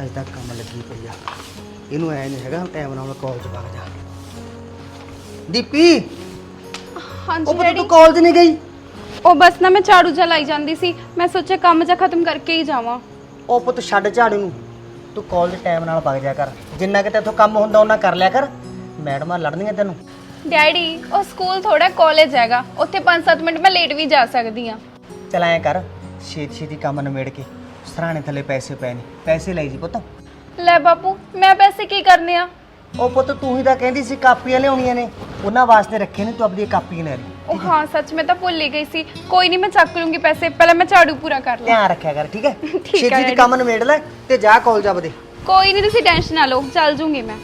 ਅਜੇ ਤੱਕ ਕੰਮ ਲੱਗੀ ਪਈ ਆ। ਇਹਨੂੰ ਐ ਨਹੀਂ ਹੈਗਾ ਟਾਈਮ ਨਾਲ ਕਾਲਜ ਵਗ ਜਾ ਦੀਪੀ! ਉਹ ਹਾਂਜੀ ਪੁੱਤ ਡੈਡੀ। ਤੂੰ ਕਾਲਜ ਨਹੀਂ ਗਈ? ਉਹ ਬਸ ਨਾ ਮੈਂ ਝਾੜੂ ਜਲਾਈ ਜਾਂਦੀ ਸੀ। ਮੈਂ ਸੋਚਿਆ ਕੰਮ ਜਾ ਖਤਮ ਕਰਕੇ ਹੀ ਜਾਵਾਂ। ਉਹ ਪੁੱਤ ਛੱਡ ਝਾੜੂ ਨੂੰ। ਤੂੰ ਕਾਲਜ ਟਾਈਮ ਨਾਲ ਵਗ ਜਾ ਕਰ। ਜਿੰਨਾ ਕਿ ਤੇਥੋਂ ਕੰਮ ਹੁੰਦਾ ਉਹਨਾਂ ਕਰ ਲਿਆ ਕਰ। ਮੈਡਮਾਂ ਲੜਨੀਆਂ ਤੈਨੂੰ। ਡੈਡੀ ਉਹ ਸਕੂਲ ਥੋੜਾ ਕਾਲਜ ਹੈਗਾ। ਉੱਥੇ 5-7 ਮਿੰਟ ਮੈਂ ਲੇਟ ਵੀ ਜਾ ਸਕਦੀ ਆ ਚਲ ਐਂ ਕਰ ਛੇਤੀ ਛੇਤੀ ਕੰਮ ਨਿਬੇੜ ਕੇ ਸਰਾਣੇ ਥੱਲੇ ਪੈਸੇ ਪਏ ਨੇ। ਪੈਸੇ ਲਈ ਜੀ ਪੁੱਤ। ਲੈ ਬਾਪੂ ਮੈਂ ਪੈਸੇ ਕੀ ਕਰਨੇ ਆ? ਉਹ ਪੁੱਤ ਤੂੰ ਹੀ ਤਾਂ ਕਹਿੰਦੀ ਸੀ ਕਾਪੀਆਂ ਲਿਆਉਣੀਆਂ ਨੇ। ਉਹਨਾਂ ਵਾਸਤੇ ਰੱਖੇ ਨੇ ਤੂੰ ਆਪਣੀ ਕਾਪੀਆਂ ਲੈ ਲਈ। ਉਹ ਹਾਂ ਸੱਚ ਮੈਂ ਤਾਂ ਭੁੱਲ ਹੀ ਗਈ ਸੀ। ਕੋਈ ਨਹੀਂ ਮੈਂ ਚੱਕ ਲੂੰਗੀ ਪੈਸੇ। ਪਹਿਲਾਂ ਮੈਂ ਝਾੜੂ ਪੂਰਾ ਕਰ ਲਾਂ। ਧਿਆਨ ਰੱਖਿਆ ਕਰ ਠੀਕ ਹੈ? ਠੀਕ ਹੈ ਛੇਤੀ ਛੇਤੀ ਡੈਡੀ। ਕੰਮ ਨਿਬੇੜ ਲੈ ਤੇ ਜਾ ਕਾਲਜ ਆਪਦੇ। ਕੋਈ ਨਹੀਂ ਤੁਸੀਂ ਟੈਨਸ਼ਨ ਨਾ ਲਓ। ਚੱਲ ਜੂੰਗੀ ਮੈਂ।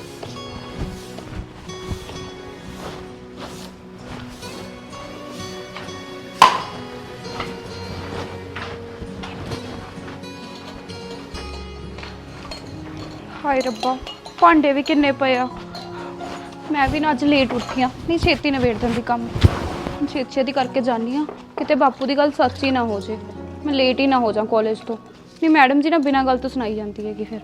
ਹਾਏ ਰੱਬਾ, ਭਾਂਡੇ ਵੀ ਕਿੰਨੇ ਪਏ ਆ। ਮੈਂ ਵੀ ਨਾ ਅੱਜ ਲੇਟ ਉੱਠੀ ਆ, ਨਹੀਂ ਛੇਤੀ ਨਿਬੇੜ ਦਿੰਦੀ ਕੰਮ। ਛੇਤੀ ਛੇਤੀ ਕਰਕੇ ਜਾਨੀ ਆ, ਕਿਤੇ ਬਾਪੂ ਦੀ ਗੱਲ ਸੱਚ ਹੀ ਨਾ ਹੋ ਜੇ। ਮੈਂ ਲੇਟ ਹੀ ਨਾ ਹੋ ਜਾ ਕਾਲਜ ਤੋਂ। ਨਹੀਂ, ਮੈਡਮ ਜੀ ਨਾ ਬਿਨਾਂ ਗੱਲ ਤੋਂ ਸੁਣਾਈ ਜਾਂਦੀ ਹੈਗੀ ਫਿਰ।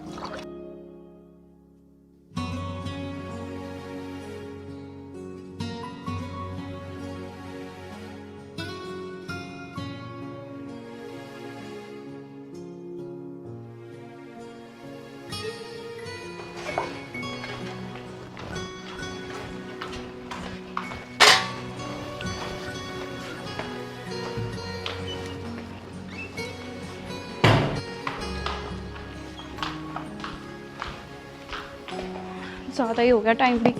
ਜ਼ਿਆਦਾ ਹੀ ਹੋ ਗਿਆ ਟਾਈਮ ਵੀ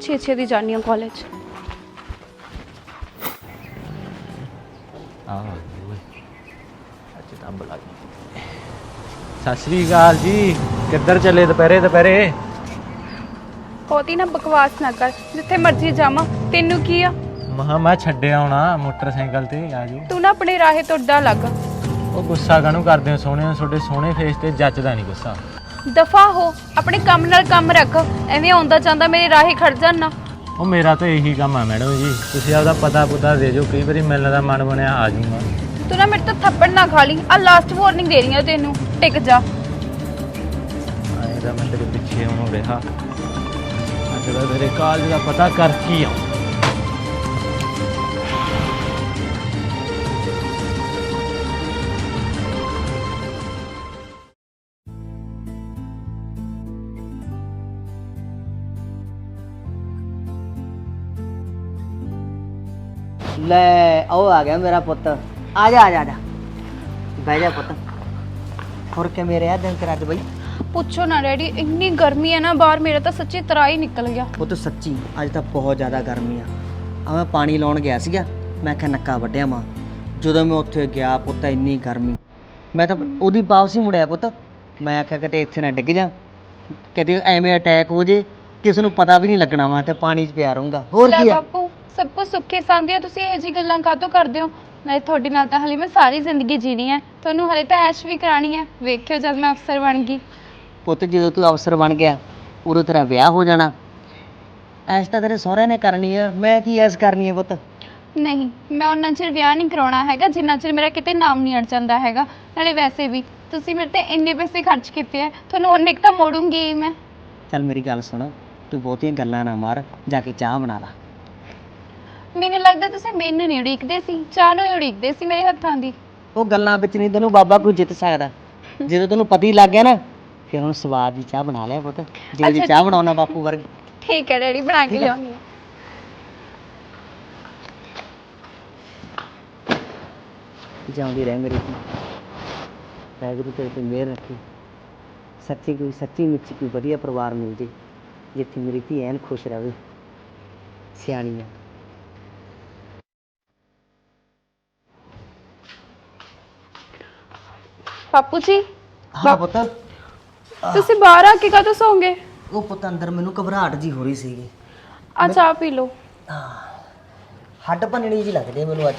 ਛੇ ਛੇ ਦੀ ਜਾਨੀ ਆ ਕਾਲਜ ਆ ਓਏ ਅੱਜ ਤਾਂ ਬੁਲਾ ਸਤਿ ਸ੍ਰੀ ਅਕਾਲ ਜੀ ਕਿੱਧਰ ਚੱਲੇ ਦੁਪਹਿਰੇ ਦੁਪਹਿਰੇ ਬਹੁਤੀ ਨਾ ਬਕਵਾਸ ਨਾ ਕਰ ਜਿੱਥੇ ਮਰਜ਼ੀ ਜਾਵਾਂ ਤੈਨੂੰ ਕੀ ਆ ਮਹਾ ਮੈਂ ਛੱਡਿਆ ਆਉਣਾ ਮੋਟਰਸਾਈਕਲ ਤੇ ਆ ਜਾਓ ਤੂੰ ਨਾ ਆਪਣੇ ਰਾਹੇ ਤੁਰਦਾ ਲੱਗ ਉਹ ਗੁੱਸਾ ਕਾਹਨੂੰ ਕਰਦੇ ਹੋ ਸੋਹਣੇ ਤੁਹਾਡੇ ਸੋਹਣੇ ਫੇਸ ਤੇ ਜੱਚਦਾ ਨਹੀਂ ਗੁੱਸਾ ਦਫਾ ਹੋ ਆਪਣੇ ਕੰਮ ਨਾਲ ਕੰਮ ਰੱਖ ਐਵੇਂ ਆਉਂਦਾ ਜਾਂਦਾ ਮੇਰੇ ਰਾਹੇ ਖੜ ਜਾਣਾ ਉਹ ਮੇਰਾ ਤਾਂ ਇਹੀ ਕੰਮ ਆ ਮੈਡਮ ਜੀ। ਤੁਸੀਂ ਆਪਦਾ ਪਤਾ ਪੁਤਾ ਦੇ ਦਿਓ ਕਈ ਵਾਰੀ ਮਿਲਣ ਦਾ ਮਨ ਬਣਿਆ ਆ ਜਾਊਂਗਾ। ਤੂੰ ਨਾ ਮੇਰੇ ਤੋਂ ਥੱਪੜ ਨਾ ਖਾ ਲਈ ਆ ਲਾਸਟ ਵਾਰਨਿੰਗ ਦੇ ਰਹੀ ਆ ਤੈਨੂੰ ਟਿਕ ਜਾ। ਆਏ ਤਾਂ ਮੈਂ ਤੇਰੇ ਪਿੱਛੇ ਹੁਣ ਰਿਹਾ। ਅੱਜ ਦਾ ਤੇਰੇ ਕਾਲਜ ਦਾ ਪਤਾ ਕਰ ਕੀ ਆਉਂ ਲੈ ਉਹ ਆ ਗਿਆ ਮੇਰਾ ਪੁੱਤ। ਆ ਜਾ ਆ ਜਾ ਆ ਜਾ। ਬਹਿ ਜਾ ਪੁੱਤ। ਹੋਰ ਕਿ ਮੇਰੇ ਆ ਦਿਨ ਤੇਰਾ ਅੱਜ ਬਈ? ਪੁੱਛੋ ਨਾ ਡੈਡੀ ਇੰਨੀ ਗਰਮੀ ਹੈ ਨਾ ਬਾਹਰ ਮੇਰਾ ਤਾਂ ਸੱਚੀ ਤਰਾ ਹੀ ਨਿਕਲ ਗਿਆ। ਪੁੱਤ ਸੱਚੀ ਅੱਜ ਤਾਂ ਬਹੁਤ ਜ਼ਿਆਦਾ ਗਰਮੀ ਆ। ਆ ਮੈਂ ਪਾਣੀ ਲਾਉਣ ਗਿਆ ਸੀਗਾ ਮੈਂ ਕਿਹਾ ਨੱਕਾ ਵੱਢਿਆ ਮਾਂ ਜਦੋਂ ਮੈਂ ਉੱਥੇ ਗਿਆ ਪੁੱਤ ਇੰਨੀ ਗਰਮੀ। ਮੈਂ ਤਾਂ ਉਹਦੀ ਵਾਪਸ ਹੀ ਮੁੜਿਆ ਪੁੱਤ। ਮੈਂ ਆਖਿਆ ਕਿਤੇ ਇੱਥੇ ਨਾ ਡਿੱਗ ਜਾ। ਕਿਤੇ ਐਵੇਂ ਅਟੈਕ ਹੋ ਜੇ ਕਿਸ ਨੂੰ ਪਤਾ ਵੀ ਨਹੀਂ ਲੱਗਣਾ ਮੈਂ ਤੇ ਪਾਣੀ 'ਚ ਪਿਆ ਰਹੂੰਗਾ। ਹੋਰ ਕੀ ਆ? ਬਾਪੂ ਸਭ ਕੁਝ ਸੁੱਖੇ ਸੰਦੇ ਆ ਤੁਸੀਂ ਇਹ ਜੀ ਗੱਲਾਂ ਕਾਹਤੋਂ ਕਰਦੇ ਹੋ? ਨਹੀਂ ਤੁਹਾਡੇ ਨਾਲ ਤਾਂ ਹਲੇ ਮੈਂ ਸਾਰੀ ਜ਼ਿੰਦਗੀ ਜੀਣੀ ਹੈ। ਤੁਹਾਨੂੰ ਹਲੇ ਤਾਂ ਐਸ਼ ਵੀ ਕਰਾਣੀ ਹੈ। ਵੇਖਿਓ ਜਦ ਮੈਂ ਅਫਸਰ ਬਣ ਗਈ। ਪੁੱਤ ਜਦੋਂ ਤੂੰ ਅਫਸਰ ਬਣ ਗਿਆ ਉਦੋਂ ਤੇਰਾ ਵਿਆਹ ਹੋ ਜਾਣਾ। ਐਸ ਤਾਂ ਤੇਰੇ ਸਹੁਰਿਆਂ ਨੇ ਕਰਨੀ ਆ। ਮੈਂ ਕੀ ਐਸ ਕਰਨੀ ਆ ਪੁੱਤ? ਨਹੀਂ ਮੈਂ ਉਹਨਾਂ ਚਿਰ ਵਿਆਹ ਨਹੀਂ ਕਰਾਉਣਾ ਹੈਗਾ ਜਿੰਨਾ ਚਿਰ ਮੇਰਾ ਕਿਤੇ ਨਾਮ ਨਹੀਂ ਅੜ ਜਾਂਦਾ ਹੈਗਾ। ਨਾਲੇ ਵੈਸੇ ਵੀ ਤੁਸੀਂ ਮੇਰੇ ਤੇ ਇੰਨੇ ਪੈਸੇ ਖਰਚ ਕੀਤੇ ਆ ਤੁਹਾਨੂੰ ਉਹਨੇ ਕੁ ਤਾਂ ਮੋੜੂੰਗੀ ਹੀ ਮੈਂ। ਚੱਲ ਮੇਰੀ ਗੱਲ ਸੁਣ ਤੂੰ ਬਹੁਤੀਆਂ ਗੱਲਾਂ ਨਾ ਮਾਰ ਜਾ ਕੇ ਚਾਹ ਬਣਾ ਲਾ। ਮੈਨੂੰ ਲੱਗਦਾ ਤੁਸੀਂ ਮੈਨੂੰ ਨਹੀਂ ਉਡੀਕਦੇ ਸੀ। ਚਾਹ ਨੂੰ ਹੀ ਉਡੀਕਦੇ ਸੀ ਮੇਰੇ ਹੱਥਾਂ ਦੀ। ਉਹ ਗੱਲਾਂ ਵਿੱਚ ਨਹੀਂ ਤੈਨੂੰ ਬਾਬਾ ਕੋਈ ਜਿੱਤ ਸਕਦਾ। ਜਦੋਂ ਤੈਨੂੰ ਪਤੀ ਲੱਗ ਗਿਆ ਨਾ ਫਿਰ ਹੁਣ ਸਵਾਦ ਦੀ ਚਾਹ ਬਣਾ ਲਿਆ ਪੁੱਤ। ਅੱਛਾ, ਚਾਹ ਬਣਾਉਣਾ ਬਾਪੂ ਵਰਗੀ। ਠੀਕ ਹੈ ਡੈਡੀ ਬਣਾ ਕੇ ਹੈ। ਜਿਉਂਦੀ ਰਹਿ ਮੇਰੀ ਧੀ। ਵਾਹਿਗੁਰੂ ਤੇਰੇ ਤੇ ਮਿਹਰ ਰੱਖੀ। ਸੱਚੀ ਕੋਈ ਸੱਚੀ ਮੁੱਚੀ ਕੋਈ ਵਧੀਆ ਪਰਿਵਾਰ ਮਿਲ ਜੇ ਜਿੱਥੇ ਮੇਰੀ ਧੀ ਐਨ ਖੁਸ਼ ਰਹੇ। ਸਿਆਣੀ ਆ। ਪਾਪੂ ਜੀ? ਹਾਂ ਪੁੱਤ। ਤੁਸੀਂ ਬਾਹਰ ਆ ਕੇ ਕਦੋਂ ਸੌਂਗੇ? ਉਹ ਪੁੱਤ ਅੰਦਰ ਮੈਨੂੰ ਘਬਰਾਹਟ ਜੀ ਹੋ ਰਹੀ ਸੀਗੀ। ਆ ਚਾਹ ਪੀ ਲਓ। ਹੱਡ ਭੰਨਣੀ ਜੀ ਲੱਗਦੀ ਮੈਨੂੰ ਅੱਜ।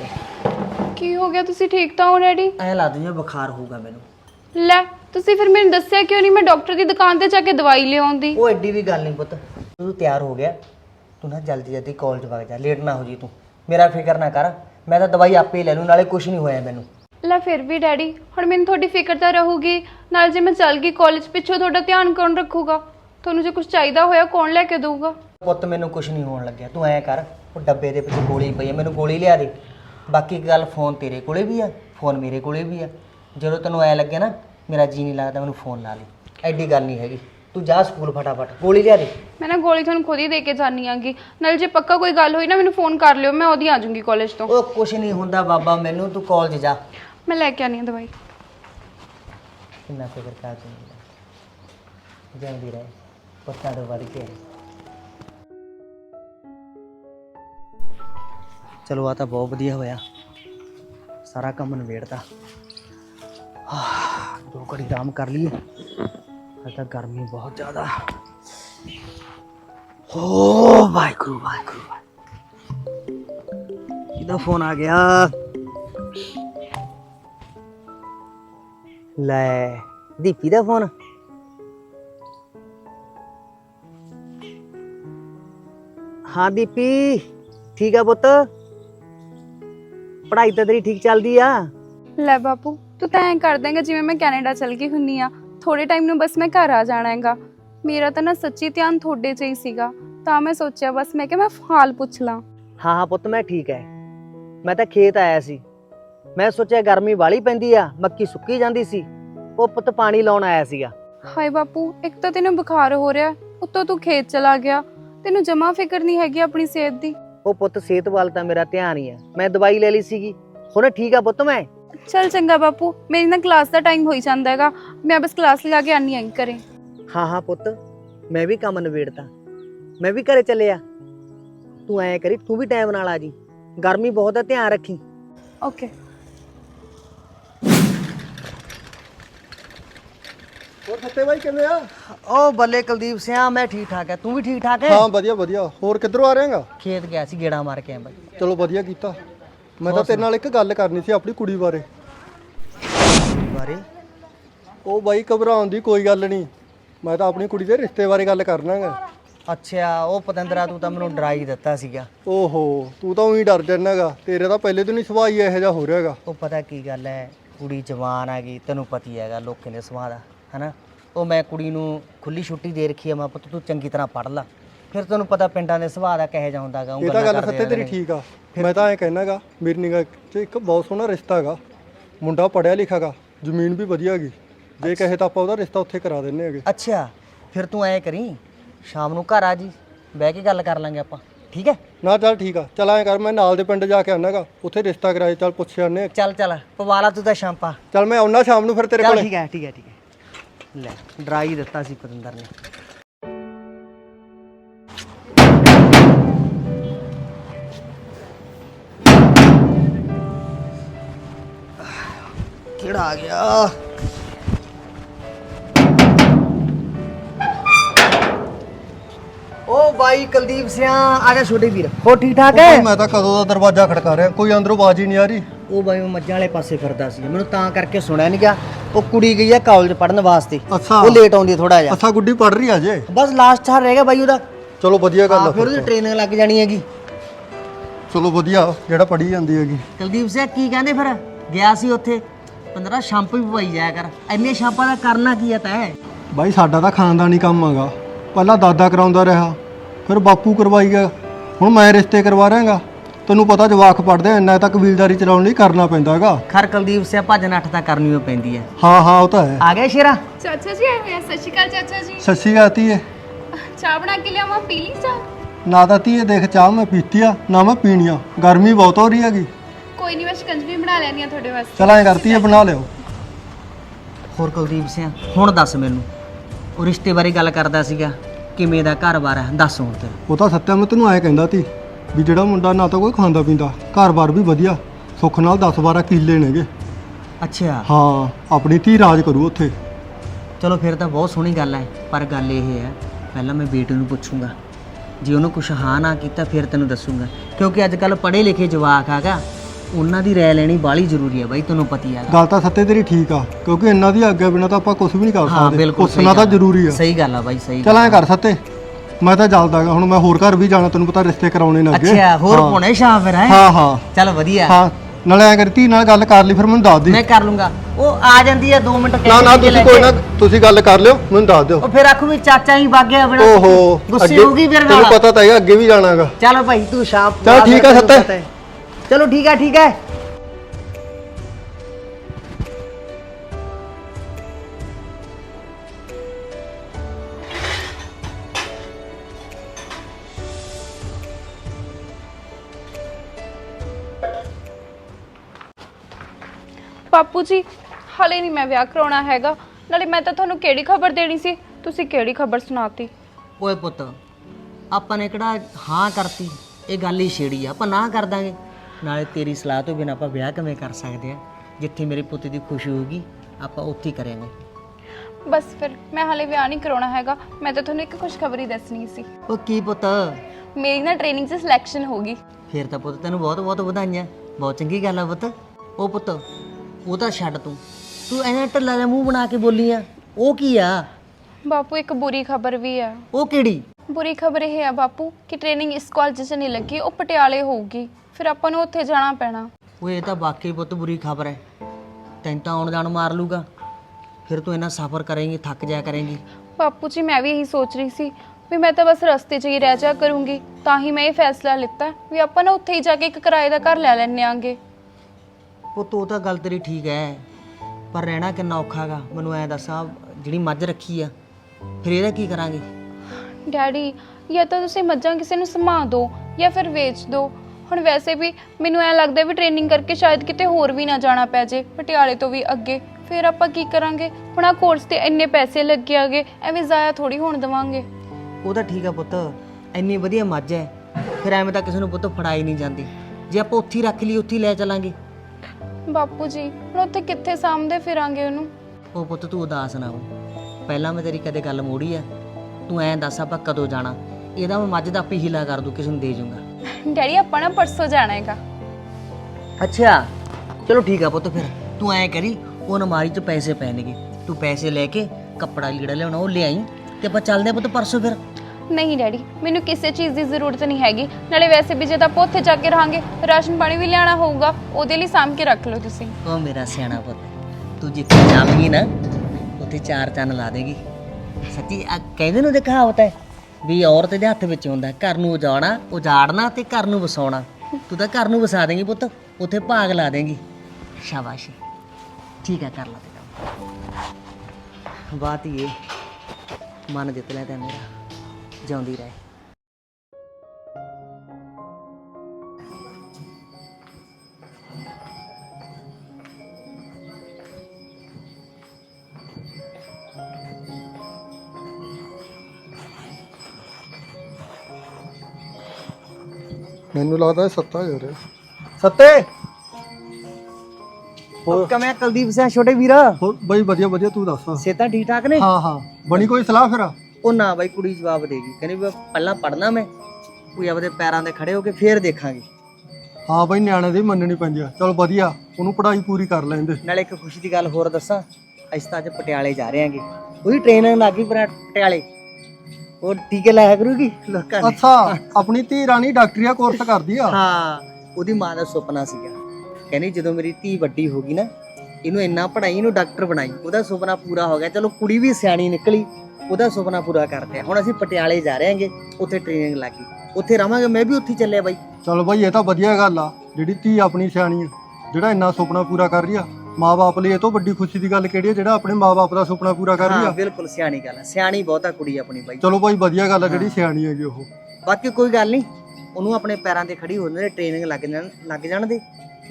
ਕੀ ਹੋ ਗਿਆ? ਤੁਸੀਂ ਠੀਕ ਤਾਂ ਹੋ ਡੈਡੀ? ਐ ਲੱਗਦਾ ਜਿਵੇਂ ਬੁਖਾਰ ਹੋਊਗਾ ਮੈਨੂੰ। ਲੈ ਤੁਸੀਂ ਫਿਰ ਮੈਨੂੰ ਦੱਸਿਆ ਕਿਉਂ ਨਹੀਂ? ਮੈਂ ਡਾਕਟਰ ਦੀ ਦੁਕਾਨ ਤੇ ਜਾ ਕੇ ਦਵਾਈ ਲਿਆਉਂਦੀ ਉਹ ਐਡੀ ਵੀ ਗੱਲ ਨਹੀਂ ਪੁੱਤ। ਤੂੰ ਤਿਆਰ ਹੋ ਗਿਆ। ਤੂੰ ਨਾ ਜਲਦੀ ਜਲਦੀ ਕਾਲਜ ਵਗ ਜਾ। ਲੇਟ ਨਾ ਹੋ ਜੀ ਤੂੰ। ਮੇਰਾ ਫਿਕਰ ਨਾ ਕਰ। ਮੈਂ ਤਾਂ ਦਵਾਈ ਆਪੇ ਹੀ ਲੈ ਲੂੰ ਨਾਲੇ ਕੁਝ ਨਹੀਂ ਹੋਇਆ ਮੈਨੂੰ। ਲੈ ਫਿਰ ਵੀ ਡੈਡੀ ਹੁਣ ਮੈਨੂੰ ਤੁਹਾਡੀ ਫਿਕਰ ਤਾਂ ਰਹੂਗੀ। ਨਾਲ ਜੇ ਮੈਂ ਚੱਲ ਗਈ ਕਾਲਜ ਪਿੱਛੋਂ ਤੁਹਾਡਾ ਧਿਆਨ ਕੌਣ ਰੱਖੂਗਾ? ਤੁਹਾਨੂੰ ਜੇ ਕੁਝ ਚਾਹੀਦਾ ਹੋਇਆ ਕੌਣ ਲੈ ਕੇ ਦਊਗਾ? ਪੁੱਤ ਮੈਨੂੰ ਕੁਝ ਨਹੀਂ ਹੋਣ ਲੱਗਿਆ ਤੂੰ ਐ ਕਰ ਉਹ ਡੱਬੇ ਦੇ ਵਿੱਚ ਗੋਲੀ ਪਈ ਹੈ ਮੈਨੂੰ ਗੋਲੀ ਲਿਆ ਦੇ। ਬਾਕੀ ਇੱਕ ਗੱਲ ਫੋਨ ਤੇਰੇ ਕੋਲੇ ਵੀ ਆ ਫੋਨ ਮੇਰੇ ਕੋਲੇ ਵੀ ਆ। ਜਦੋਂ ਤੈਨੂੰ ਐ ਲੱਗੇ ਨਾ ਮੇਰਾ ਜੀ ਨਹੀਂ ਲੱਗਦਾ ਮੈਨੂੰ ਫੋਨ ਲਾ ਲਈ ਐਡੀ ਗੱਲ ਨਹੀਂ ਹੈਗੀ ਤੂੰ ਜਾ ਸਕੂਲ ਫਟਾਫਟ ਗੋਲੀ ਲਿਆ ਦੇ। ਮੈਂ ਨਾ ਗੋਲੀ ਤੁਹਾਨੂੰ ਖੁਦ ਹੀ ਦੇ ਕੇ ਜਾਣੀ ਆਂਗੀ। ਨਾਲ ਜੇ ਪੱਕਾ ਕੋਈ ਗੱਲ ਹੋਈ ਨਾ ਮੈਨੂੰ ਫੋਨ ਕਰ ਲਿਓ ਮੈਂ ਉਹਦੀ ਆ ਜਾਊਂਗੀ ਕਾਲਜ ਤੋਂ। ਉਹ ਕੁਝ ਨਹੀਂ ਹੁੰਦਾ ਬਾਬਾ ਮੈਨੂੰ ਤੂੰ ਕਾਲਜ ਜਾ। ਮੈਂ ਲੈ ਕੇ ਆਣੀ ਆ ਦਵਾਈ। ਕਿੰਨਾ ਫਿਕਰ ਕਰ ਤੂੰ ਜਾਂਦੀ ਰਹੇ ਪੁੱਤਾਂ ਤੋਂ ਵੱਧ ਕੇ। ਚਲੋ ਆ ਤਾਂ ਬਹੁਤ ਵਧੀਆ ਹੋਇਆ। ਸਾਰਾ ਕੰਮ ਨਵੇੜਦਾ ਆਹ, ਦੋ ਘੜੀ ਆਰਾਮ ਕਰ ਲਈਏ। ਅੱਜ ਤਾਂ ਗਰਮੀ ਬਹੁਤ ਜ਼ਿਆਦਾ। ਓ ਵਾਹਿਗੁਰੂ ਵਾਹਿਗੁਰੂ। ਕਿਹਦਾ ਫੋਨ ਆ ਗਿਆ? ਲੈ ਦੀਪੀ ਦਾ ਫੋਨ। ਹਾਂ ਦੀਪੀ ਠੀਕ ਆ ਪੁੱਤ? ਪੜ੍ਹਾਈ ਤਾਂ ਤੇਰੀ ਠੀਕ ਚੱਲਦੀ ਆ। ਲੈ ਬਾਪੂ ਤੂੰ ਤਾਂ ਐਂ ਕਰ ਦੇਂਗਾ ਜਿਵੇਂ ਮੈਂ ਕੈਨੇਡਾ ਚਲ ਗਈ ਹੁੰਨੀ ਆ। ਥੋੜੇ ਟਾਈਮ ਨੂੰ ਬਸ ਮੈਂ ਘਰ ਆ ਜਾਣਾ ਹੈਗਾ। ਮੇਰਾ ਤਾਂ ਨਾ ਸੱਚੀ ਧਿਆਨ ਤੁਹਾਡੇ 'ਚ ਹੀ ਸੀਗਾ। ਤਾਂ ਮੈਂ ਸੋਚਿਆ ਬਸ ਮੈਂ ਕਿ ਮੈਂ ਹਾਲ ਪੁੱਛ ਲਾਂ। ਹਾਂ ਹਾਂ ਪੁੱਤ ਮੈਂ ਠੀਕ ਐ। ਮੈਂ ਤਾਂ ਖੇਤ ਆਇਆ ਸੀ। ਮੈਂ ਸੋਚਿਆ ਗਰਮੀ ਵਾਲੀ ਪੈਂਦੀ ਆ ਮੱਕੀ ਸੁੱਕੀ ਜਾਂਦੀ ਸੀ। ਉਹ ਪੁੱਤ ਪਾਣੀ ਲਾਉਣ ਆਇਆ ਸੀਗਾ। ਹਾਏ ਬਾਪੂ ਇੱਕ ਤਾਂ ਤੈਨੂੰ ਬੁਖਾਰ ਹੋ ਰਿਹਾ ਉੱਤੋਂ ਤੂੰ ਖੇਤ ਚਲਾ ਗਿਆ। ਤੈਨੂੰ ਜਮਾ ਫਿਕਰ ਨਹੀਂ ਹੈਗੀ ਆਪਣੀ ਸਿਹਤ ਦੀ। ਉਹ ਪੁੱਤ ਸਿਹਤ ਵੱਲ ਤਾਂ ਮੇਰਾ ਧਿਆਨ ਹੀ ਆ। ਮੈਂ ਦਵਾਈ ਲੈ ਲਈ ਸੀਗੀ। ਹੁਣ ਠੀਕ ਆ ਪੁੱਤ ਮੈਂ? ਚੱਲ ਚੰਗਾ ਬਾਪੂ ਮੇਰੀ ਨਾ ਕਲਾਸ ਦਾ ਟਾਈਮ ਹੋਈ ਜਾਂਦਾ ਹੈਗਾ। ਮੈਂ ਬਸ ਕਲਾਸ ਲਗਾ ਕੇ ਆਨੀ ਆਂ ਘਰੇ। ਹਾਂ ਹਾਂ ਪੁੱਤ ਮੈਂ ਵੀ ਕੰਮ ਨਵੇੜਤਾ ਮੈਂ ਵੀ ਘਰੇ ਚੱਲਿਆ। ਤੂੰ ਐਂ ਕਰੀ ਤੂੰ ਵੀ ਟਾਈਮ ਨਾਲ ਆ ਜੀ। ਗਰਮੀ ਬਹੁਤ ਹੈ ਧਿਆਨ ਰੱਖੀ। ਓਕੇ। ਹੋਰ ਸੱਤੇ ਬਾਈ ਕਿਵੇਂ ਆ? ਓ ਬੱਲੇ ਕੁਲਦੀਪ ਸਿਆ ਮੈਂ ਠੀਕ ਠਾਕ ਐ ਤੂੰ ਵੀ ਠੀਕ ਠਾਕ ਐ ਹਾਂ ਵਧੀਆ ਵਧੀਆ। ਹੋਰ ਕਿੱਧਰੋਂ ਆ ਰਹੇਗਾ? ਖੇਤ ਗਿਆ ਸੀ ਗੇੜਾ ਮਾਰ ਕੇ ਬਾਈ। ਚਲੋ ਵਧੀਆ ਕੀਤਾ। ਮੈਂ ਤਾਂ ਤੇਰੇ ਨਾਲ ਇੱਕ ਗੱਲ ਕਰਨੀ ਸੀ ਆਪਣੀ ਕੁੜੀ ਬਾਰੇ। ਬਾਰੇ? ਉਹ ਬਾਈ ਘਬਰਾਉਣ ਦੀ ਕੋਈ ਗੱਲ ਨਹੀਂ। ਮੈਂ ਤਾਂ ਆਪਣੀ ਕੁੜੀ ਦੇ ਰਿਸ਼ਤੇ ਬਾਰੇ ਗੱਲ ਕਰਨਾਗਾ। ਅੱਛਾ ਉਹ ਪਤੰਦਰਾ ਤੂੰ ਤਾਂ ਮੈਨੂੰ ਡਰਾ ਹੀ ਦਿੱਤਾ ਸੀਗਾ। ਓਹੋ ਤੂੰ ਤਾਂ ਉਹੀ ਡਰ ਜਾਣਾਗਾ। ਤੇਰੇ ਤਾਂ ਪਹਿਲੇ ਦਿਨ ਹੀ ਸੁਭਾਅ ਹੀ ਇਹੋ ਜਿਹਾ ਹੋ ਰਿਹਾਗਾ। ਉਹ ਪਤਾ ਕੀ ਗੱਲ ਐ ਕੁੜੀ ਜਵਾਨ ਆ ਗਈ ਤੈਨੂੰ ਪਤੀ ਹੈਗਾ ਲੋਕਾਂ ਦੇ ਸੁਭਾਅ ਦਾ ਹਨਾ? ਉਹ ਮੈਂ ਕੁੜੀ ਨੂੰ ਖੁੱਲੀ ਛੁੱਟੀ ਦੇ ਰੱਖੀ ਆ ਮੈਂ ਪੁੱਤ ਤੂੰ ਚੰਗੀ ਤਰ੍ਹਾਂ ਪੜ ਲੈ। ਫਿਰ ਤੈਨੂੰ ਪਤਾ ਪਿੰਡਾਂ ਦੇ ਸੁਭਾਅ ਦਾ ਕਿਹੋ ਜਿਹਾ ਹੁੰਦਾਗਾ ਇਹ ਤਾਂ ਗੱਲ ਸੱਤੇ ਤੇਰੀ ਠੀਕ ਆ। ਮੈਂ ਤਾਂ ਐਂ ਕਹਿਣਾਗਾ ਮੇਰੀ ਨਿਗਾਹ 'ਚ ਇੱਕ ਬਹੁਤ ਸੋਹਣਾ ਰਿਸ਼ਤਾ ਹੈਗਾ ਮੁੰਡਾ ਪੜਿਆ ਲਿਖਾਗਾ ਜ਼ਮੀਨ ਵੀ ਵਧੀਆ ਹੈਗੀ ਜੇ ਕਹੇ ਤਾਂ ਆਪਾਂ ਉਹਦਾ ਰਿਸ਼ਤਾ ਉੱਥੇ ਕਰਾ ਦਿੰਨੇ ਹੈਗੇ। ਅੱਛਾ ਫਿਰ ਤੂੰ ਐਂ ਕਰੀ ਸ਼ਾਮ ਨੂੰ ਘਰ ਆ ਜੀ ਬਹਿ ਕੇ ਗੱਲ ਕਰ ਲਾਂਗੇ ਆਪਾਂ ਠੀਕ ਹੈ? ਨਾ ਚੱਲ ਠੀਕ ਆ। ਚੱਲ ਐਂ ਕਰ ਮੈਂ ਨਾਲ ਦੇ ਪਿੰਡ ਜਾ ਕੇ ਆਨਾਗਾ ਉੱਥੇ ਰਿਸ਼ਤਾ ਕਰਾਏ ਚੱਲ ਪੁੱਛ ਆਨੇ ਚੱਲ ਚੱਲ ਪਵਾਲਾ ਤੂੰ ਤਾਂ ਸ਼ਾਂਪਾ ਚੱਲ ਮੈਂ ਆਉਣਾ ਸ਼ਾਮ ਨੂੰ ਫਿਰ ਤੇਰੇ ਚੱਲ ਕੋਲੇ। ਠੀਕ ਹੈ ਠੀਕ ਹੈ ਠੀਕ ਹੈ। ਲੈ ਡਰਾ ਹੀ ਦਿੱਤਾ ਸੀ ਪਤੰਦਰ ਨੇ। ਕਿਹੜਾ ਆ ਗਿਆ? ਓ ਬਾਈ ਕੁਲਦੀਪ ਸਿਆ ਆ ਜਾ ਛੋਟੇ ਵੀਰ। ਹੋ? ਠੀਕ ਠਾਕ ਹੈ ਮੈਂ ਤਾਂ ਕਦੋਂ ਦਾ ਦਰਵਾਜ਼ਾ ਖੜਕਾ ਰਿਹਾ ਕੋਈ ਅੰਦਰੋਂ ਆਵਾਜ਼ ਹੀ ਨਹੀਂ ਆ ਰਹੀ। ਉਹ ਬਾਈ ਮੱਝਾਂ ਵਾਲੇ ਪਾਸੇ ਫਿਰਦਾ ਸੀ। ਮੈਨੂੰ ਤਾਂ ਕਰਕੇ ਸੁਣਿਆ ਨਹੀਂ ਗਿਆ। ਉਹ ਕੁੜੀ ਗਈ ਆ ਕਾਲਜ ਪੜਨ ਵਾਸਤੇ। ਅੱਛਾ। ਉਹ ਲੇਟ ਆਉਂਦੀ ਥੋੜਾ ਜਿਹਾ। ਅੱਛਾ ਗੁੱਡੀ ਪੜ ਰਹੀ ਆ ਜੇ ਬਸ ਲਾਸਟ ਚਾਰ ਰਹਿ ਗਿਆ ਬਾਈ ਉਹਦਾ। ਚਲੋ ਵਧੀਆ ਗੱਲ ਹਾਂ ਆ ਫਿਰ ਉਹਦੀ ਟ੍ਰੇਨਿੰਗ ਲੱਗ ਜਾਣੀ ਹੈਗੀ। ਚਲੋ ਵਧੀਆ। ਜਿਹੜਾ ਪੜੀ ਜਾਂਦੀ ਹੈਗੀ। ਕੁਲਦੀਪ ਸਿੰਘ ਕੀ ਕਹਿੰਦੇ ਫਿਰ? ਗਿਆ ਸੀ ਉੱਥੇ। 15 ਸ਼ੈਂਪੂ ਵੀ ਪਵਾਈ ਜਾਇਆ ਕਰ। ਇੰਨੇ ਸ਼ੈਂਪਾਂ ਦਾ ਕਰਨਾ ਕੀ ਆ ਤੈਂ? ਬਾਈ ਸਾਡਾ ਤਾਂ ਖਾਨਦਾਨੀ ਕੰਮ ਹੈਗਾ। ਪਹਿਲਾਂ ਦਾਦਾ ਕਰਾਉਂਦਾ ਰਿਹਾ। ਫਿਰ ਬਾਪੂ ਕਰਵਾਈ ਗਿਆ। ਹੁਣ ਮੈਂ ਰਿਸ਼ਤੇ ਕਰਵਾ ਰਿਹਾਗਾ। ਤੈਨੂੰ ਪਤਾ ਜਵਾਕ ਪੜਦੇ ਆ ਇੰਨਾ ਤਾਂ ਕਬੀਲਦਾਰੀ ਚਲਾਉਣ ਲਈ ਕਰਨਾ ਪੈਂਦਾ ਹੈਗਾ। ਖਰ ਕੁਲਦੀਪ ਸਿੰਘ ਭੱਜ ਨੱਠ ਤਾਂ ਕਰਨੀ ਓ ਪੈਂਦੀ ਹੈ ਹਾਂ ਹਾਂ ਉਹ ਤਾਂ ਹੈ। ਆ ਗਿਆ ਸ਼ੇਰਾ? ਚਾਚਾ ਜੀ ਆਏ ਹੋਏ ਆ। ਸਤਿ ਸ਼੍ਰੀ ਅਕਾਲ ਚਾਚਾ ਜੀ। ਸੱਸੀ ਆਤੀ ਹੈ ਚਾਹ ਬਣਾ ਕੇ ਲਿਆਵਾਂ ਪੀ ਲਈ ਚਾਹ? ਨਾ ਤਾਂ ਧੀਏ ਦੇਖ ਚਾਹ ਮੈਂ ਪੀਤੀ ਆ ਨਾ ਮੈਂ ਪੀਣੀ ਆ। ਗਰਮੀ ਬਹੁਤ ਹੋ ਰਹੀ ਹੈਗੀ। ਕੋਈ ਨਹੀਂ ਮੈਂ ਸ਼ਿਕੰਜਵੀ ਬਣਾ ਲੈਣੀ ਆ ਤੁਹਾਡੇ ਵਾਸਤੇ। ਚਲ ਐਂ ਕਰਤੀ ਬਣਾ ਲਿਓ। ਹੋਰ ਕੁਲਦੀਪ ਸਿੰਘ ਹੁਣ ਦੱਸ ਮੈਨੂੰ। ਉਹ ਰਿਸ਼ਤੇ ਬਾਰੇ ਗੱਲ ਕਰਦਾ ਸੀਗਾ ਕਿਵੇਂ ਦਾ ਘਰ-ਬਾਰ ਹੈ ਦੱਸ ਹੁਣ ਤੇ ਉਹ ਤਾਂ ਸੱਤਿਆ ਮੈਂ ਤੈਨੂੰ ਐਂ ਕਹਿੰਦਾ ਸੀ ਵੀ ਜਿਹੜਾ ਮੁੰਡਾ ਨਾ ਤਾਂ ਕੋਈ ਖਾਂਦਾ ਪੀਂਦਾ ਘਰ-ਬਾਰ ਵੀ ਵਧੀਆ ਸੁੱਖ ਨਾਲ 10-12 ਕਿੱਲੇ ਨੇਗੇ। ਅੱਛਾ। ਹਾਂ ਆਪਣੀ ਧੀ ਰਾਜ ਕਰੂ ਉੱਥੇ। ਚਲੋ ਫਿਰ ਤਾਂ ਬਹੁਤ ਸੋਹਣੀ ਗੱਲ ਹੈ ਪਰ ਗੱਲ ਇਹ ਹੈ ਪਹਿਲਾਂ ਮੈਂ ਬੇਟੇ ਨੂੰ ਪੁੱਛੂੰਗਾ। ਜੇ ਉਹਨੂੰ ਕੁਛ ਹਾਂ ਨਾ ਕੀਤਾ ਫਿਰ ਤੈਨੂੰ ਦੱਸੂੰਗਾ। ਕਿਉਂਕਿ ਅੱਜ ਕੱਲ ਪੜ੍ਹੇ ਲਿਖੇ ਜਵਾਕ ਆਗਾ ਉਹਨਾਂ ਦੀ ਰਾਏ ਲੈਣੀ ਬਾਲੀ ਜ਼ਰੂਰੀ ਹੈ ਬਾਈ ਤੈਨੂੰ ਪਤੀ ਹੈਗਾ। ਗੱਲ ਤਾਂ ਸੱਤੇ ਤੇਰੀ ਠੀਕ ਆ ਕਿਉਂਕਿ ਇਹਨਾਂ ਦੀ ਆਗਿਆ ਬਿਨਾਂ ਤਾਂ ਆਪਾਂ ਕੁਝ ਵੀ ਨਹੀਂ ਕਰ ਹਾਂ ਸਕਦੇ। ਬਿਲਕੁਲ ਸਹੀ ਪੁੱਛਣਾ ਤਾਂ ਗੱਲ ਆ। ਜ਼ਰੂਰੀ ਆ। ਸਹੀ ਗੱਲ ਆ ਬਾਈ ਸਹੀ ਚਲ ਐਂ ਕਰ ਸੱਤੇ। ਮੈਂ ਤਾਂ ਜਲਦਾਗਾ ਹੁਣ ਮੈਂ ਹੋਰ ਘਰ ਵੀ ਜਾਣਾ ਤੈਨੂੰ ਪਤਾ ਰਿਸ਼ਤੇ ਕਰਾਉਣੇ ਨੇ ਅੱਗੇ। ਅੱਛਾ ਹੋਰ ਹਾਂ। ਸ਼ਾਮ ਫਿਰ ਹੈ? ਹਾਂ ਹਾਂ। ਚੱਲ ਵਧੀਆ। ਹਾਂ ਨਾਲੇ ਐ ਕਰੀ ਧੀ ਨਾਲ ਗੱਲ ਕਰ ਲਈ ਫਿਰ ਮੈਨੂੰ ਦੱਸ ਦੀ। ਮੈਂ ਕਰ ਲੂੰਗਾ। ਉਹ ਆ ਜਾਂਦੀ ਆ 2 ਮਿੰਟ ਨਾ ਨਾ ਤੁਸੀਂ ਕੋਈ। ਨਾ ਤੁਸੀਂ ਗੱਲ ਕਰ ਲਿਓ ਮੈਨੂੰ ਦੱਸ ਦਿਓ। ਉਹ ਫਿਰ ਆਖੂ ਵੀ ਚਾਚਾ ਹੀ ਵਗ ਗਿਆ ਬਣਾ ਓਹੋ ਗੁੱਸੇ ਅੱਗੇ- ਹੋਊਗੀ ਫਿਰ ਤੈਨੂੰ ਨਾਲ। ਪਤਾ ਤਾਂ ਹੈਗਾ ਅੱਗੇ ਵੀ ਜਾਣਾਗਾ ਚਲੋ ਭਾਈ ਤੂੰ ਸ਼ਾਪ ਚੱਲ ਠੀਕ ਆ ਸੱਤੇ। ਹੈ। ਚਲੋ ਠੀਕ ਹੈ ਠੀਕ ਹੈ। ਬਾਪੂ ਜੀ ਹਲੇ ਨਹੀਂ ਮੈਂ ਵਿਆਹ ਕਰਾਉਣਾ ਹੈਗਾ। ਨਾਲੇ ਮੈਂ ਤਾਂ ਤੁਹਾਨੂੰ ਕਿਹੜੀ ਖਬਰ ਦੇਣੀ ਸੀ? ਤੁਸੀਂ ਕਿਹੜੀ ਖਬਰ ਸੁਣਾਤੀ? ਓਏ ਪੁੱਤ ਆਪਾਂ ਨੇ ਕਿਹੜਾ ਹਾਂ ਕਰਤੀ? ਇਹ ਗੱਲ ਹੀ ਛੇੜੀ ਆ ਆਪਾਂ ਨਾ ਕਰ ਦਾਂਗੇ। ਨਾਲੇ ਤੇਰੀ ਸਲਾਹ ਤੋਂ ਬਿਨਾਂ ਆਪਾਂ ਵਿਆਹ ਕਿਵੇਂ ਕਰ ਸਕਦੇ ਆ? ਜਿੱਥੇ ਮੇਰੇ ਪੁੱਤ ਦੀ ਖੁਸ਼ੀ ਹੋਊਗੀ ਆਪਾਂ ਉੱਥੇ ਹੀ ਕਰਾਂਗੇ। ਬਸ ਫਿਰ ਮੈਂ ਹਲੇ ਵਿਆਹ ਨਹੀਂ ਕਰਾਉਣਾ ਹੈਗਾ। ਮੈਂ ਤਾਂ ਤੁਹਾਨੂੰ ਇੱਕ ਖੁਸ਼ਖਬਰੀ ਦੱਸਣੀ ਸੀ। ਉਹ ਕੀ ਪੁੱਤ? ਮੇਰੀ ਨਾ ਟ੍ਰੇਨਿੰਗ 'ਚ ਸਿਲੈਕਸ਼ਨ ਹੋ ਗਈ। ਫੇਰ ਤਾਂ ਪੁੱਤ ਤੈਨੂੰ ਬਹੁਤ ਬਹੁਤ ਵਧਾਈਆਂ। ਬਹੁਤ ਚੰਗੀ ਗੱਲ ਆ ਪੁੱਤ। ਉਹ ਪੁੱਤ ਉਹ ਤਾਂ ਛੱਡ ਤੂੰ। ਤੂੰ ਐਵੇਂ ਢੱਲਾ ਜਿਹਾ ਮੂੰਹ ਬਣਾ ਕੇ ਬੋਲੀ ਆ। ਉਹ ਕੀ ਆ? ਬਾਪੂ ਇੱਕ ਬੁਰੀ ਖਬਰ ਵੀ ਹੈ ਉਹ ਕਿਹੜੀ? ਬੁਰੀ ਖਬਰ ਇਹ ਹੈ ਬਾਪੂ ਕਿ ਟ੍ਰੇਨਿੰਗ ਇਸ ਕਾਲਜ 'ਚ ਨਹੀਂ ਲੱਗੀ ਉਹ ਪਟਿਆਲੇ ਹੋਊਗੀ। ਫਿਰ ਆਪਾਂ ਨੂੰ ਉੱਥੇ ਜਾਣਾ ਪੈਣਾ। ਉਹ ਇਹ ਤਾਂ ਵਾਕਈ ਪੁੱਤ ਬੁਰੀ ਖਬਰ ਹੈ ਤੈਨੂੰ ਤਾਂ ਆਉਣ ਜਾਣ ਮਾਰ ਲੂਗਾ। ਫਿਰ ਤੂੰ ਇੰਨਾ ਸਫ਼ਰ ਕਰੇਂਗੀ ਥੱਕ ਜਾਇਆ ਕਰੇਂਗੀ। ਬਾਪੂ ਜੀ ਮੈਂ ਵੀ ਇਹੀ ਸੋਚ ਰਹੀ ਸੀ ਵੀ ਮੈਂ ਤਾਂ ਬਸ ਰਸਤੇ 'ਚ ਹੀ ਰਹਿ ਜਾ ਕਰੂੰਗੀ। ਤਾਂ ਹੀ ਮੈਂ ਇਹ ਫੈਸਲਾ ਲਿੱਤਾ ਵੀ ਆਪਾਂ ਨਾ ਉੱਥੇ ਹੀ ਜਾ ਕੇ ਇੱਕ ਕਿਰਾਏ ਦਾ ਘਰ ਲੈ ਲੈਣੇ ਆਂਗੇ। ਪੁੱਤ ਉਹ ਤਾਂ ਗੱਲ ਤੇਰੀ ਠੀਕ ਹੈ ਪਰ ਰਹਿਣਾ ਕਿੰਨਾ ਔਖਾਗਾ ਮੈਨੂੰ ਐ ਦੱਸ ਆ ਜਿਹੜੀ ਮੱਝ ਰੱਖੀ ਆ ਫਿਰ ਇਹਦਾ ਕੀ ਕਰਾਂਗੇ? ਡੈਡੀ ਜਾਂ ਤਾਂ ਤੁਸੀਂ ਮੱਝਾਂ ਕਿਸੇ ਨੂੰ ਸਮਾ ਦਿਓ ਜਾਂ ਫਿਰ ਵੇਚ ਦਿਓ ਹੁਣ ਵੈਸੇ ਵੀ ਮੈਨੂੰ ਐ ਲੱਗਦਾ ਵੀ ਟ੍ਰੇਨਿੰਗ ਕਰਕੇ ਸ਼ਾਇਦ ਕਿਤੇ ਹੋਰ ਵੀ ਨਾ ਜਾਣਾ ਪੈ ਜੇ ਪਟਿਆਲੇ ਤੋਂ ਵੀ ਅੱਗੇ। ਫਿਰ ਆਪਾਂ ਕੀ ਕਰਾਂਗੇ? ਹੁਣ ਆ ਕੋਰਸ ਤੇ ਇੰਨੇ ਪੈਸੇ ਲੱਗੇ ਆਗੇ ਐਵੇਂ ਜ਼ਾਇਆ ਥੋੜੀ ਹੋਣ ਦਵਾਂਗੇ। ਉਹ ਤਾਂ ਠੀਕ ਆ ਪੁੱਤ ਇੰਨੀ ਵਧੀਆ ਮੱਝ ਹੈ ਫਿਰ ਐਵੇਂ ਤਾਂ ਕਿਸੇ ਨੂੰ ਪੁੱਤ ਫੜਾਈ ਨਹੀਂ ਜਾਂਦੀ। ਜੇ ਆਪਾਂ ਉੱਥੇ ਹੀ ਰੱਖ ਲਈ ਉੱਥੇ ਹੀ ਲੈ ਚੱਲਾਂਗੇ। ਬਾਪੂ ਜੀ ਹੁਣ ਉੱਥੇ ਕਿੱਥੇ ਸਾਹਮਣੇ ਫਿਰਾਂਗੇ ਉਹਨੂੰ? ਉਹ ਪੁੱਤ ਤੂੰ ਉਦਾਸ ਨਾ ਹੋ। ਪਹਿਲਾਂ ਮੈਂ ਤੇਰੀ ਕਦੇ ਗੱਲ ਮੋੜੀ ਆ। ਤੂੰ ਐਂ ਦੱਸ ਆਪਾਂ ਕਦੋਂ ਜਾਣਾ। ਇਹਦਾ ਮੈਂ ਮੱਝ ਦਾ ਆਪੇ ਹੀਲਾ ਕਰ ਦੂੰ ਕਿਸੇ ਨੂੰ ਦੇ ਜਾਊਂਗਾ ਡੈਡੀ ਆਪਾਂ ਨਾ ਪਰਸੋਂ ਜਾਣਾ ਹੈਗਾ। ਅੱਛਾ ਚਲੋ ਠੀਕ ਆ ਪੁੱਤ ਫਿਰ। ਤੂੰ ਐਂ ਕਰੀ ਉਹ ਅਲਮਾਰੀ 'ਚ ਪੈਸੇ ਪੈਣਗੇ। ਤੂੰ ਪੈਸੇ ਲੈ ਕੇ ਕੱਪੜਾ ਲੀੜਾ ਲਿਆਉਣਾ ਉਹ ਲਿਆਈ। ਤੇ ਆਪਾਂ ਚੱਲਦੇ ਆ ਪੁੱਤ ਪਰਸੋਂ ਫਿਰ। ਨਹੀਂ, ਡੈਡੀ, ਮੈਨੂੰ ਕਿਸੇ ਚੀਜ਼ ਦੀ ਜ਼ਰੂਰਤ ਨਹੀਂ ਹੈਗੀ। ਨਾਲੇ ਵੈਸੇ ਵੀ ਜੇ ਤਾਂ ਆਪਾਂ ਉੱਥੇ ਜਾ ਕੇ ਰਹਾਂਗੇ, ਰਾਸ਼ਨ ਪਾਣੀ ਵੀ ਲਿਆਣਾ ਹੋਊਗਾ, ਉਹਦੇ ਲਈ ਸਾਂਭ ਕੇ ਰੱਖ ਲਓ ਤੁਸੀਂ। ਉਹ ਮੇਰਾ ਸਿਆਣਾ ਪੁੱਤ, ਤੂੰ ਜਿੱਥੇ ਜਾਵੇਂਗੀ ਨਾ, ਉੱਥੇ ਚਾਰ ਚੰਨ ਲਾ ਦੇਗੀ। ਸੱਚੀ ਆ ਕਹਿੰਦੇ ਨੇ ਉਹਦੇ ਕਹਾਵਤ ਹੈ ਵੀ ਔਰਤ ਦੇ ਹੱਥ ਵਿੱਚ ਹੁੰਦਾ, ਘਰ ਨੂੰ ਉਜਾੜਨਾ ਉਜਾੜਨਾ ਤੇ ਘਰ ਨੂੰ ਵਸਾਉਣਾ। ਤੂੰ ਤਾਂ ਘਰ ਨੂੰ ਵਸਾ ਦੇਂਗੀ ਪੁੱਤ, ਉੱਥੇ ਭਾਗ ਲਾ ਦੇਂਗੀ। ਸ਼ਾਬਾਸ਼। ਠੀਕ ਹੈ, ਕਰ ਲਾ ਤੇ ਕੰਮ। ਬਾਤ ਇਹ ਮਨ ਜਿੱਤ ਲੈ ਤੈਂ ਮੇਰਾ। ਜਿਉਂਦੀ ਰਹੇ। ਮੈਨੂੰ ਲੱਗਦਾ ਇਹ ਸੱਤਾ ਹੋ ਰਿਹਾ। ਸੱਤੇ! ਹੋਰ? ਕਮਿਆ ਕੁਲਦੀਪ ਸਿੰਘ? ਛੋਟੇ ਵੀਰਾ? ਹੋਰ ਬਈ ਵਧੀਆ ਵਧੀਆ ਤੂੰ ਦੱਸ। ਸੇਤਾ ਠੀਕ ਠਾਕ ਨੇ? ਹਾਂ ਹਾਂ। ਬਣੀ ਕੋਈ ਸਲਾਹ ਫਿਰ? ਉਹ ਨਾ ਬਾਈ ਕੁੜੀ ਜਵਾਬ ਦੇਗੀ ਕਹਿੰਦੀ ਵੀ ਪਹਿਲਾਂ ਪੜਨਾ ਮੈਂ ਕੋਈ ਆਪਦੇ ਪੈਰਾਂ ਤੇ ਖੜੇ ਹੋ ਕੇ ਫੇਰ ਦੇਖਾਂਗੇ। ਹਾਂ ਬਈ ਨਿਆਣੇ ਦੀ ਮੰਨਣੀ ਪੈਂਦੀ ਆ। ਚਲ ਵਧੀਆ ਉਹਨੂੰ ਪੜ੍ਹਾਈ ਪੂਰੀ ਕਰ ਲੈਂਦੇ ਨਾਲੇ ਇੱਕ ਖੁਸ਼ੀ ਦੀ ਗੱਲ ਹੋਰ ਦੱਸਾਂ ਅਸੀਂ ਤਾਂ ਅੱਜ ਪਟਿਆਲੇ ਜਾ ਰਹੇ ਹਾਂਗੇ। ਉਹਦੀ ਟ੍ਰੇਨ ਲੱਗੀ ਪਰ ਪਟਿਆਲੇ। ਉਹ ਟੀਕੇ ਲਾਇਆ ਕਰੂਗੀ ਲੋਕਾਂ ਨੇ? ਅੱਛਾ ਆਪਣੀ ਧੀ ਰਾਣੀ ਡਾਕਟਰੀਆ ਕੋਰਸ ਕਰਦੀ ਆ? ਹਾਂ ਉਹਦੀ ਮਾਂ ਦਾ ਸੁਪਨਾ ਸੀਗਾ। ਕਹਿੰਦੀ ਜਦੋਂ ਮੇਰੀ ਧੀ ਵੱਡੀ ਹੋ ਗਈ ਨਾ ਇਹਨੂੰ ਇੰਨਾ ਪੜਾਈ ਇਹਨੂੰ ਡਾਕਟਰ ਬਣਾਈ। ਉਹਦਾ ਸੁਪਨਾ ਪੂਰਾ ਹੋ ਗਿਆ। ਚਲੋ ਕੁੜੀ ਵੀ ਸਿਆਣੀ ਨਿਕਲੀ ਉਹਦਾ ਸੁਪਨਾ ਪੂਰਾ ਕਰਦੇ ਹੁਣ ਅਸੀਂ ਪਟਿਆਲੇ ਜਾ ਰਹੇ ਹਾਂਗੇ ਉੱਥੇ ਟ੍ਰੇਨਿੰਗ ਲੱਗੀ। ਉੱਥੇ ਰਵਾਂਗੇ ਮੈਂ ਵੀ ਉੱਥੇ ਹੀ ਚੱਲਿਆ ਬਾਈ। ਚਲ ਬਈ ਇਹ ਤਾਂ ਵਧੀਆ ਗੱਲ ਆ। ਜਿਹੜੀ ਧੀ ਆਪਣੀ ਸਿਆਣੀ ਆ ਜਿਹੜਾ ਇੰਨਾ ਸੁਪਨਾ ਪੂਰਾ ਕਰ ਰਹੀ ਆ ਮਾਪੇ ਲਈ ਇਹ ਤੋਂ ਵੱਡੀ ਖੁਸ਼ੀ ਦੀ ਗੱਲ ਕਿਹੜੀ ਆ ਜਿਹੜਾ ਆਪਣੇ ਮਾਪੇ ਦਾ ਸੁਪਨਾ ਪੂਰਾ ਕਰ ਰਹੀ ਹਾਂ ਆ ਬਿਲਕੁਲ ਸਿਆਣੀ ਗੱਲ ਹੈ ਸਿਆਣੀ ਬਹੁਤਾ ਕੁੜੀ ਆਪਣੀ ਬਾਈ। ਚਲੋ ਭਾਈ ਵਧੀਆ ਗੱਲ ਆ ਜਿਹੜੀ ਸਿਆਣੀ ਹੈਗੀ ਉਹ। ਬਾਕੀ ਕੋਈ ਗੱਲ ਨਹੀਂ ਉਹਨੂੰ ਆਪਣੇ ਪੈਰਾਂ ਤੇ ਖੜੀ ਹੋਣ ਦੇ ਟ੍ਰੇਨਿੰਗ ਲੱਗ ਜਾਣ ਲੱਗ ਜਾਣ ਦੇ।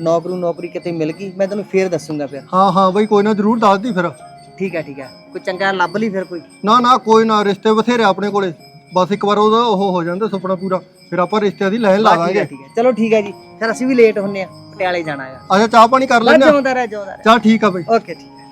ਨੌਕਰੀ ਨੌਕਰੀ ਕਿਤੇ ਮਿਲ ਗਈ ਮੈਂ ਤੈਨੂੰ ਫੇਰ ਦੱਸੂਗਾ ਫਿਰ। ਹਾਂ ਹਾਂ ਬਈ ਕੋਈ ਨਾ ਜ਼ਰੂਰ ਦੱਸ ਦੀ ਫਿਰ। ਠੀਕ ਹੈ ਠੀਕ ਹੈ। ਕੋਈ ਚੰਗਾ ਲੱਭ ਲਈ ਫਿਰ ਕੋਈ? ਨਾ ਨਾ ਕੋਈ ਨਾ ਰਿਸ਼ਤੇ ਬਥੇਰੇ ਆਪਣੇ ਕੋਲੇ। ਬਸ ਇੱਕ ਵਾਰ ਉਹਦਾ ਉਹ ਹੋ ਜਾਂਦਾ ਸੁਪਨਾ ਪੂਰਾ ਫਿਰ ਆਪਾਂ ਰਿਸ਼ਤਿਆਂ ਦੀ ਲੈਣ ਲਾ ਬਸ ਠੀਕ ਹੈ ਹੈ। ਚਲੋ ਠੀਕ ਹੈ ਜੀ ਫਿਰ ਅਸੀਂ ਵੀ ਲੇਟ ਹੁੰਨੇ ਆ ਪਟਿਆਲੇ ਜਾਣਾ ਆ ਅੱਛਾ ਚਾਹ ਪਾਣੀ ਕਰ ਲੈਂਦੇ ਆ ਜਾਉਂਦਾ ਰਹਿ ਜਾਉਂਦਾ ਰਹਿ। ਚਲ ਠੀਕ ਆ ਬਈ। ਓਕੇ ਠੀਕ। ਹੈ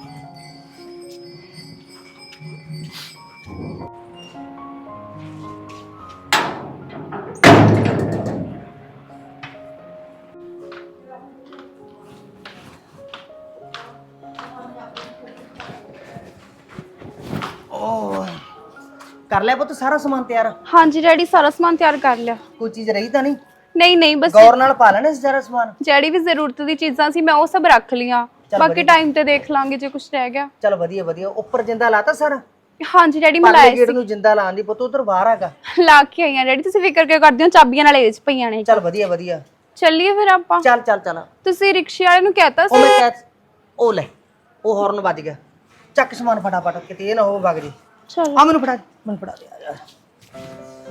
ਕਰ ਲਿਆ ਪੁੱਤ ਸਾਰਾ ਸਮਾਨ ਤਿਆਰ? ਹਾਂਜੀ ਡੈਡੀ ਸਾਰਾ ਸਮਾਨ ਤਿਆਰ ਕਰ ਲਿਆ। ਕੋਈ ਚੀਜ਼ ਰਹੀ ਤਾਂ ਨਹੀਂ? ਨਹੀਂ ਨਹੀਂ ਬਸ ਗੌਰ ਨਾਲ ਪਾ ਲੈਣਾ ਸਾਰਾ ਸਮਾਨ? ਜਿਹੜੀ ਵੀ ਜ਼ਰੂਰਤ ਦੀ ਚੀਜ਼ਾਂ ਸੀ ਮੈਂ ਉਹ ਸਭ ਰੱਖ ਲੀਆਂ ਬਾਕੀ। ਟਾਈਮ ਤੇ ਦੇਖ ਲਾਂਗੇ ਜੇ ਕੁਝ ਰਹਿ ਗਿਆ। ਚਲ ਵਧੀਆ ਵਧੀਆ। ਉੱਪਰ ਜਿੰਦਾ ਲਾਤਾ ਸਾਰਾ? ਹਾਂਜੀ ਡੈਡੀ ਪਰਲੇ ਮਿਲਾਇਆ ਗੇਟ ਨੂੰ ਜਿੰਦਾ ਲਾਉਣ ਦੀ ਪੁੱਤ ਉਧਰ ਬਾਹਰ ਹੈਗਾ। ਸੀ ਲਾ ਕੇ ਆਈਆਂ ਡੈਡੀ ਤੁਸੀਂ ਫਿਕਰ ਕਿਉਂ ਕਰਦੇ ਹੋ? ਚਾਬੀਆਂ ਨਾਲ ਇਹ ਚ ਪਈਆਂ ਨੇ। ਚਲ ਵਧੀਆ ਵਧੀਆ। ਚੱਲੀਏ ਫਿਰ ਆਪਾਂ? ਚੱਲ ਚੱਲ ਚੱਲ। ਤੁਸੀਂ ਰਿਕਸ਼ੇ ਵਾਲੇ ਨੂੰ ਕਹਿਤਾ ਉਹ ਸੀ? ਮੈਂ ਕਹਿ ਉਹ ਲੈ ਉਹ ਹਾਰਨ ਵੱਜ ਗਿਆ। ਚੱਕ ਸਮਾਨ ਫਟਾਫਟ ਕਿਤੇ ਇਹ ਨਾ ਹੋਵੇ ਵਗ ਜੇ। ਚਲੋ। ਆ ਮੈਨੂੰ ਫੜਾ ਦੇ, ਮੈਨੂੰ ਫੜਾ ਦੇ ਯਾਰ।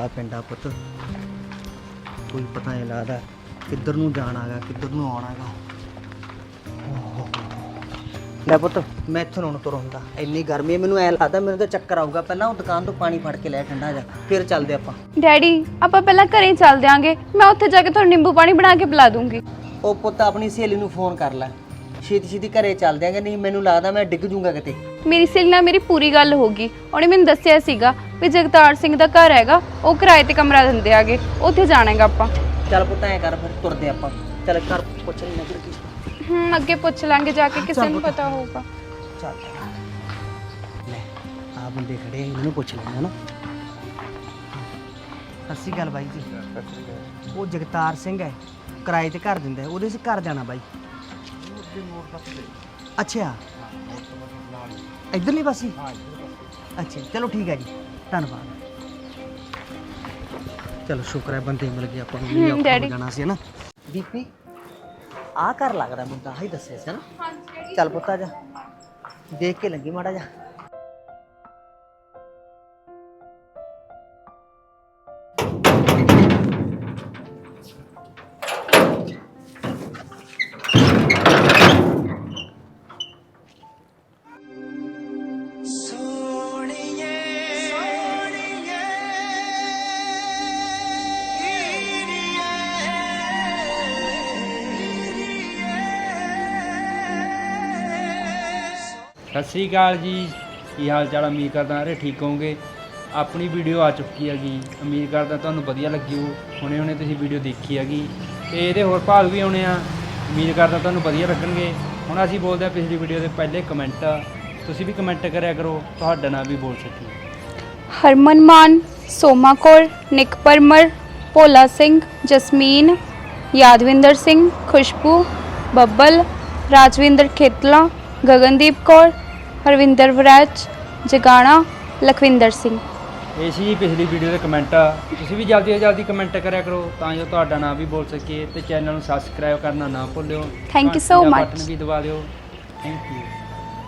ਦਾ ਪਿੰਡਾ ਪੁੱਤ। ਕੋਈ ਪਤਾ ਨਹੀਂ ਲੱਗਦਾ ਕਿੱਧਰ ਨੂੰ ਜਾਣਾਗਾ ਕਿੱਧਰ ਨੂੰ ਆਉਣਾਗਾ ਲੈ ਪੁੱਤ ਮੈਂ ਇੱਥੋਂ ਹੁਣ ਤੁਰ ਹੁੰਦਾ ਇੰਨੀ ਗਰਮੀ ਹੈ ਮੈਨੂੰ ਐ ਲੱਗਦਾ ਮੈਨੂੰ ਤਾਂ ਚੱਕਰ ਆਊਗਾ। ਪਹਿਲਾਂ ਉਹ ਦੁਕਾਨ ਤੋਂ ਪਾਣੀ ਫੜ ਕੇ ਲੈ ਠੰਡਾ ਜਾ ਫਿਰ ਚੱਲਦੇ ਆਪਾਂ। ਡੈਡੀ ਆਪਾਂ ਪਹਿਲਾਂ ਘਰੇ ਚੱਲ ਦਿਆਂਗੇ ਮੈਂ ਉੱਥੇ ਜਾ ਕੇ ਤੁਹਾਨੂੰ ਨਿੰਬੂ ਪਾਣੀ ਬਣਾ ਕੇ ਪਿਲਾ ਦੂੰਗੀ। ਉਹ ਪੁੱਤ ਆਪਣੀ ਸਹੇਲੀ ਨੂੰ ਫੋਨ ਕਰ ਲੈ। ਛੇਤੀ ਛੇਤੀ ਘਰੇ ਚੱਲਦੇ ਆਂਗੇ ਨਹੀਂ ਮੈਨੂੰ ਲੱਗਦਾ ਮੈਂ ਡਿੱਗ ਜੂੰਗਾ ਕਿਤੇ। ਮੇਰੀ ਸਹੇਲੀ ਨਾਲ ਮੇਰੀ ਪੂਰੀ ਗੱਲ ਹੋ ਗਈ। ਉਹਨੇ ਮੈਨੂੰ ਦੱਸਿਆ ਸੀਗਾ ਵੀ ਜਗਤਾਰ ਸਿੰਘ ਦਾ ਘਰ ਹੈਗਾ ਉਹ ਕਿਰਾਏ ਤੇ ਕਮਰਾ ਦਿੰਦੇ ਆਗੇ ਉੱਥੇ ਜਾਣਾਗਾ ਆਪਾਂ। ਚੱਲ ਪੁੱਤ ਐ ਕਰ ਫਿਰ ਤੁਰਦੇ ਆਪਾਂ। ਚੱਲ ਘਰ ਪੁੱਛ ਲੈਣਾ ਕਿ ਕੀ। ਹੂੰ ਅੱਗੇ ਪੁੱਛ ਲਾਂਗੇ ਜਾ ਕੇ ਕਿਸੇ ਨੂੰ ਪਤਾ। ਹੋਊਗਾ। ਚੱਲ। ਲੈ ਆ ਬੰਦੇ ਖੜੇ ਆ, ਇਹਨਾਂ ਨੂੰ ਪੁੱਛ ਲੈਣਾ ਨਾ। ਸ਼੍ਰੀ ਅਕਾਲ ਬਾਈ ਜੀ। ਉਹ ਜਗਤਾਰ ਸਿੰਘ ਹੈ ਕਿਰਾਏ ਤੇ ਘਰ ਦਿੰਦਾ ਹੈ ਉਹਦੇ ਸੇ ਘਰ ਜਾਣਾ ਬਾਈ। ਅੱਛਾ। ਇਧਰਲੀ ਪਾਸੇ? ਅੱਛਾ ਚਲੋ ਠੀਕ ਹੈ ਜੀ। ਧੰਨਵਾਦ। ਚਲੋ ਸ਼ੁਕਰ ਹੈ ਬੰਦੇ ਮਿਲ ਗਏ ਆਪਾਂ ਨੂੰ ਹੋ ਡੈਡੀ। ਜਾਣਾ ਸੀ ਨਾ? ਦੀਪੀ ਆ ਘਰ ਲੱਗਦਾ ਤਾਂ ਆਹੀ ਦੱਸਿਆ ਸੀ ਨਾ? ਚੱਲ ਪੁੱਤਾ ਜਾ। ਦੇਖ ਕੇ ਲੱਗੀ ਮਾੜਾ ਜਾ ਸ੍ਰੀ ਅਕਾਲ ਜੀ। ਕੀ ਹਾਲ ਚਾਲ ਉਮੀਦ ਕਰਦਾ ਸਾਰੇ ਠੀਕ ਹੋਵੋਗੇ। ਆਪਣੀ ਵੀਡੀਓ ਆ ਚੁੱਕੀ ਹੈਗੀ। ਉਮੀਦ ਕਰਦਾ ਤੁਹਾਨੂੰ ਵਧੀਆ ਲੱਗੀ ਹੋ ਹੁਣੇ ਹੁਣੇ ਤੁਸੀਂ ਵੀਡੀਓ ਦੇਖੀ ਹੈਗੀ। ਤੇ ਇਹਦੇ ਹੋਰ ਭਾਗ ਵੀ ਆਉਣੇ ਆ। ਉਮੀਦ ਕਰਦਾ ਤੁਹਾਨੂੰ ਵਧੀਆ ਲੱਗਣਗੇ। ਹੁਣ ਅਸੀਂ ਬੋਲਦੇ ਆ ਪਿਛਲੀ ਵੀਡੀਓ ਦੇ ਪਹਿਲੇ ਕਮੈਂਟ ਤੁਸੀਂ ਵੀ ਕਮੈਂਟ ਕਰਿਆ ਕਰੋ। ਤੁਹਾਡਾ ਨਾਮ ਵੀ ਬੋਲ ਸਕੀਏ। ਹਰਮਨ ਮਾਨ, ਸੋਮਾ ਕੌਰ, ਨਿਕ ਪਰਮਰ, ਭੋਲਾ ਸਿੰਘ, ਜਸਮੀਨ, ਯਾਦਵਿੰਦਰ ਸਿੰਘ, ਖੁਸ਼ਬੂ, ਬੱਬਲ, ਰਾਜਵਿੰਦਰ ਖੇਤਲਾ, ਗਗਨਦੀਪ ਕੌਰ ਹਰਵਿੰਦਰ ਵਰਾਜ ਜਗਾਣਾ ਲਖਵਿੰਦਰ ਸਿੰਘ। ਇਹ ਸੀ ਜੀ ਪਿਛਲੀ ਵੀਡੀਓ ਦੇ ਕਮੈਂਟ ਤੁਸੀਂ ਵੀ ਜਲਦੀ ਤੋਂ ਜਲਦੀ ਕਮੈਂਟ ਕਰਿਆ ਕਰੋ ਤਾਂ ਜੋ ਤੁਹਾਡਾ ਨਾਮ ਵੀ ਬੋਲ ਸਕੀਏ ਤੇ ਚੈਨਲ ਨੂੰ ਸਬਸਕ੍ਰਾਈਬ ਕਰਨਾ ਨਾ ਭੁੱਲਿਓ। So ਘੰਟੀ ਦਾ much. ਬਟਨ ਵੀ ਦਬਾ ਦਿਓ। Thank you